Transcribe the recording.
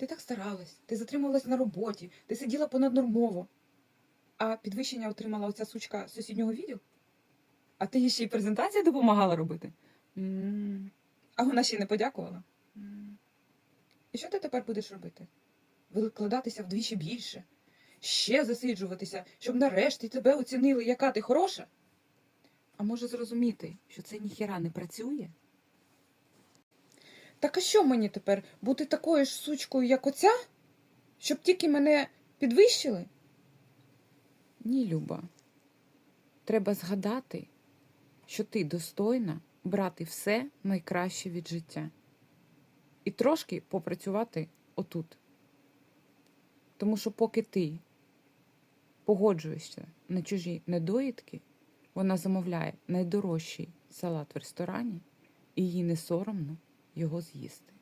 Ти так старалась, ти затримувалась на роботі, ти сиділа понаднормово. А підвищення отримала оця сучка з сусіднього відділу? А ти їй ще й презентації допомагала робити? А вона ще й не подякувала. І що ти тепер будеш робити? Викладатися вдвічі більше, ще засиджуватися, щоб нарешті тебе оцінили, яка ти хороша? А може зрозуміти, що це ніхіра не працює? Так а що мені тепер бути такою ж сучкою, як оця? Щоб тільки мене підвищили? Ні, Люба. Треба згадати, що ти достойна брати все найкраще від життя. І трошки попрацювати отут. Тому що поки ти погоджуєшся на чужі недоїдки, вона замовляє найдорожчий салат в ресторані, і їй не соромно його з'їсти.